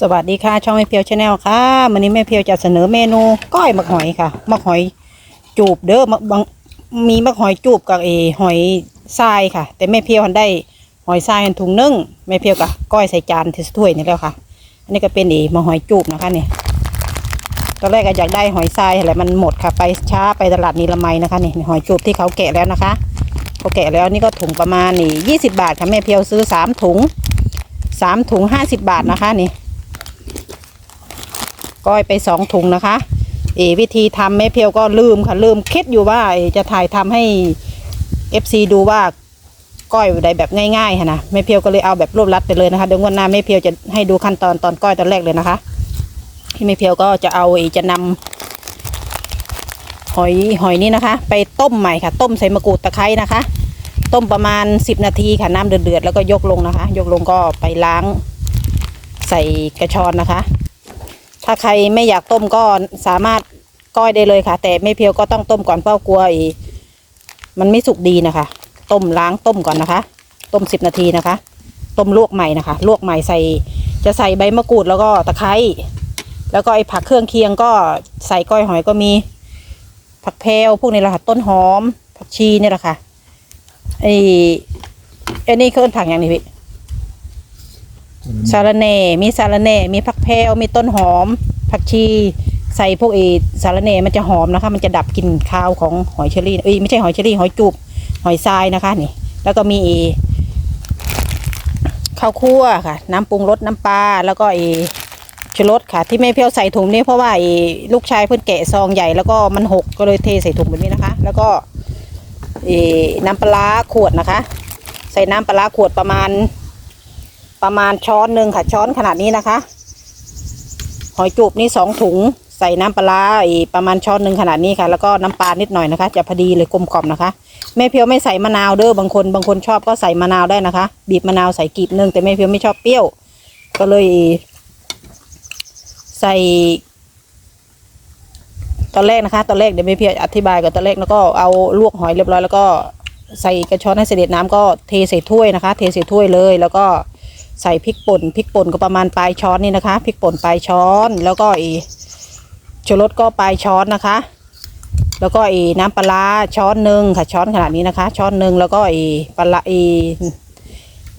สวัสดีค่ะ ช่องแม่เพียวชาแนลค่ะวันนี้แม่เพียวจะเสนอเมนูก้อยมะหอยค่ะมะหอยจูบเด้อมะบางมีมะหอยจูบกับเอหอยทรายค่ะ แต่แม่เพียวหันได้หอยทรายอันถุงนึ่งแม่เพียวกับก้อยใส่จานเทสถ้วยนี่แล้วค่ะ อันนี้ก็เป็นเอมะหอยจูบนะคะนี่ตอนแรกก็อยากได้หอยทรายอะไรมันหมดค่ะ ไปช้าไปตลาดนิรมัยนะคะนี่หอยจูบที่เขาแกะแล้วนะคะเขาแกะแล้วนี่ก็ถุงประมาณนี่ยี่สิบาทค่ะแม่เพียวซื้อสามถุงสามถุงห้าสิบบาทนะคะนี่ ก้อยไปสองถุงนะคะ เอวิธีทำแม่เพียวก็ลืมค่ะลืมคิดอยู่ว่าจะถ่ายทำให้ FC ดูว่าก้อยใดแบบง่ายๆค่ะนะแม่เพียวก็เลยเอาแบบรวบรัดไปเลยนะคะเดี๋ยววันหน้าแม่เพียวจะให้ดูขั้นตอนตอนก้อยตอนแรกเลยนะคะที่แม่เพียวก็จะเอาอจะนำหอยหอยนี้นะคะ ไปต้มใหม่ค่ะ ต้มใส่มะกรูดตะไคร้นะคะ ต้มประมาณ 10 นาทีค่ะน้ำเดือดๆแล้วก็ยกลงนะคะ ยกลงก็ไปล้างใส่กระชอนนะคะ ถ้าใครไม่อยากต้มก็สามารถก้อยได้เลยค่ะ แต่ไม่เพียวก็ต้องต้มก่อนเพราะกลัวอ้มันไม่สุกดีนะคะ ต้มล้างต้มก่อนนะคะ ต้มสิบนาทีนะคะ ต้มลวกใหม่นะคะ ลวกใหม่ใส่จะใส่ใบมะกรูดแล้วก็ตะไคร้แล้วก็ไอ้ผักเครื่องเคียงก็ใส่ก้อยหอยก็มี ผักแพรวพวกนี้แหละค่ะต้นหอม ผักชีนี่แหละค่ะไอ้ไอ้นี่เครื่องผักอย่างนี้พี่ สาระแหน่มีสาระแหน่มีผักแพรวมีต้นหอม ผักชีใส่พวกเอสาระแหน่มันจะหอมนะคะ มันจะดับกลิ่นคาวของหอยเชอรี่เอ้ยไม่ใช่หอยเชอรี่หอยจูบหอยทรายนะคะนี่ แล้วก็มีเอข้าวคั่วค่ะ น้ำปรุงรสน้ำปลาแล้วก็เอชูรสค่ะ ที่แม่เพียวใส่ถุงนี้เพราะว่าเอลูกชายเพิ่นแกะซองใหญ่แล้วก็มันหกก็เลยเทใส่ถุงแบบนี้นะคะ แล้วก็เอน้ำปลาขวดนะคะ ใส่น้ำปลาขวดประมาณ ประมาณช้อนหนึ่งค่ะ ช้อนขนาดนี้นะคะ หอยจูบนี่สองถุง ใส่น้ำปลาอีกประมาณช้อนหนึ่งขนาดนี้ค่ะ แล้วก็น้ำปลานิดหน่อยนะคะ จะพอดีเลยกลมกล่อมนะคะแม่เพียวไม่ใส่มะนาวเด้อบางคนบางคนชอบก็ใส่มะนาวได้นะคะ บีบมะนาวใส่กลีบหนึงแต่แม่เพียวไม่ชอบเปรี้ยว ก็เลย ใส่ ตอนแรกนะคะ ตอนแรกเดี๋ยวแม่เพียวอธิบายก่อนตอนแรกแล้วก็เอาลวกหอยเรียบร้อยแล้วก็ใส่กระชอนให้เสด็จน้ำก็เทใส่ถ้วยนะคะ เทใส่ถ้วยเลย แล้วก็ ใส่พริกป่นพริกป่นก็ประมาณปลายช้อนนี่นะคะพริกป่นปลายช้อน แล้วก็อีชูรสก็ปลายช้อนนะคะ แล้วก็อีน้ำปลาช้อนหนึ่งค่ะช้อนขนาดนี้นะคะ ช้อนหนึ่งแล้วก็อีปลาอี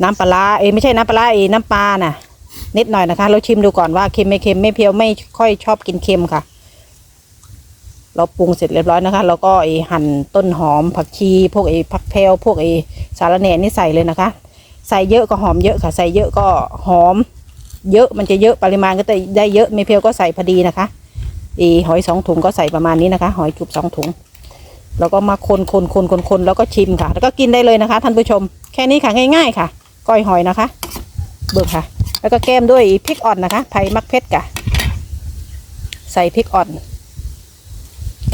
น้ำปลาเอยไม่ใช่น้ำปลาร้าอีน้ำปลาน่ะ นิดหน่อยนะคะ เราชิมดูก่อนว่าเค็มไม่เค็มไม่เพียวไม่ค่อยชอบกินเค็มค่ะ เราปรุงเสร็จเรียบร้อยนะคะ แล้วก็ไอหั่นต้นหอมผักชีพวกไอผักแพรวพวกไอสาระแหน่นี่ใส่เลยนะคะ ใส่เยอะก็หอมเยอะค่ะ ใส่เยอะก็หอม เยอะมันจะเยอะปริมาณก็จะได้เยอะไม่เพียวก็ใส่พอดีนะคะอีหอยสองถุงก็ใส่ประมาณนี้นะคะ หอยจุบสองถุง แล้วก็มาคนคนคนคนคนแล้วก็ชิมค่ะ แล้วก็กินได้เลยนะคะท่านผู้ชม แค่นี้ค่ะง่าย ๆ ค่ะ ก้อยหอยนะคะ เบิกค่ะ แล้วก็แก้มด้วยพริกอ่อนนะคะไผ่มักเพชรค่ะ ใส่พริกอ่อน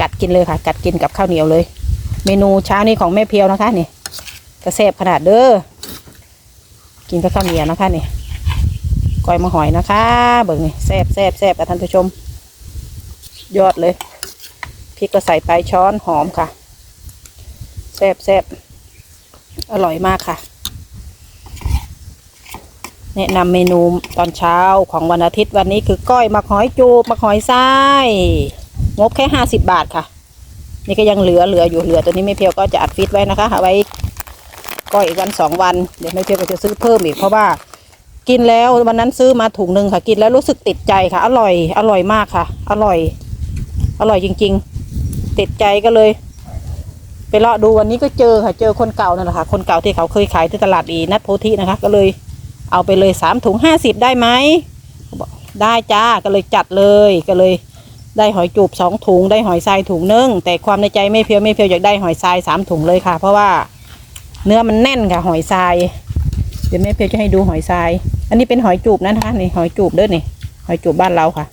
กัดกินเลยค่ะ กัดกินกับข้าวเหนียวเลย เมนูเช้านี้ของแม่เพียวนะคะนี่กระแซบขนาดเด้อ กินกับข้าวเหนียวนะคะนี่ก้อยมะหอยนะคะเบิ่งนี่แซ่บแซ่บแซ่บกับท่านผู้ชม ยอดเลยพริกก็ใส่ไปช้อนหอมค่ะแซ่บแซ่บอร่อยมากค่ะ แนะนำเมนูตอนเช้าของวันอาทิตย์วันนี้คือก้อยมะหอยจูบมะหอยทรายงบแค่ห้าสิบบาทค่ะ นี่ก็ยังเหลือเหลืออยู่เหลือตัวนี้ไม่เพียวก็จะอัดฟิตไว้นะคะเอาไว้ ก็อีกวันสองวันเดี๋ยวแม่เพียวก็จะซื้อเพิ่มอีกเพราะว่ากินแล้ววันนั้นซื้อมาถุงหนึ่งค่ะ กินแล้วรู้สึกติดใจค่ะ อร่อย อร่อยมากค่ะ อร่อย อร่อยจริง ๆ ติดใจก็เลย ไปเลาะดูวันนี้ก็เจอค่ะ เจอคนเก่านั่นแหละค่ะ คนเก่าที่เขาเคยขายที่ตลาดอีนัดโพธินะคะ ก็เลยเอาไปเลยสามถุงห้าสิบได้ไหมได้จ้าก็เลยจัดเลยก็เลย ได้หอยจูบสองถุงได้หอยทรายถุงนึงแต่ความในใจไม่เพียวไม่เพียวอยากได้หอยทรายสามถุงเลยค่ะ เพราะว่า เนื้อมันแน่นค่ะ หอยทราย เดี๋ยวแม่เพียวจะให้ดูหอยทราย อันนี้เป็นหอยจูบนะคะนี่หอยจูบเด้อนี่หอยจูบบ้านเราค่ะ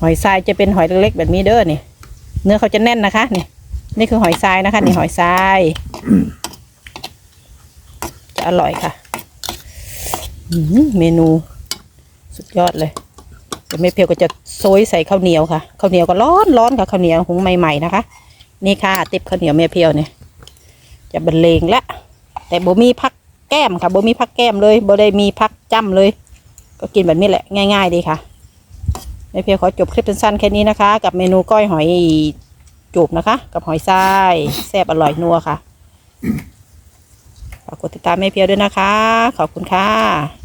หอยทรายจะเป็นหอยเล็กๆแบบนี้เด้อนี่ เนื้อเขาจะแน่นนะคะนี่นี่คือหอยทรายนะคะ นี่หอยทราย จะอร่อยค่ะมเมนู สุดยอดเลยเดี๋ยวแม่เพียวก็จะโซยใส่ข้าวเหนียวค่ะข้าวเหนียวก็ร้อนร้อนค่ะข้าวเหนียวหุงใหม่ๆนะคะ นี่ค่ะ ติบข้าวเหนียวแม่เพียวเนี่ย จะบรรเลงละแต่บ่มีพักแก้มค่ะบ่มีพักแก้มเลยบ่ได้มีพักจ้ำเลย ก็กินแบบนี้แหละง่าย ๆ ดีค่ะแม่เพียวขอจบคลิปสั้นๆแค่นี้นะคะ กับเมนูก้อยหอยจูบนะคะ กับหอยทรายแซ่บอร่อยนัวค่ะฝากกดติดตามแม่เพียวด้วยนะคะ ขอบคุณค่ะ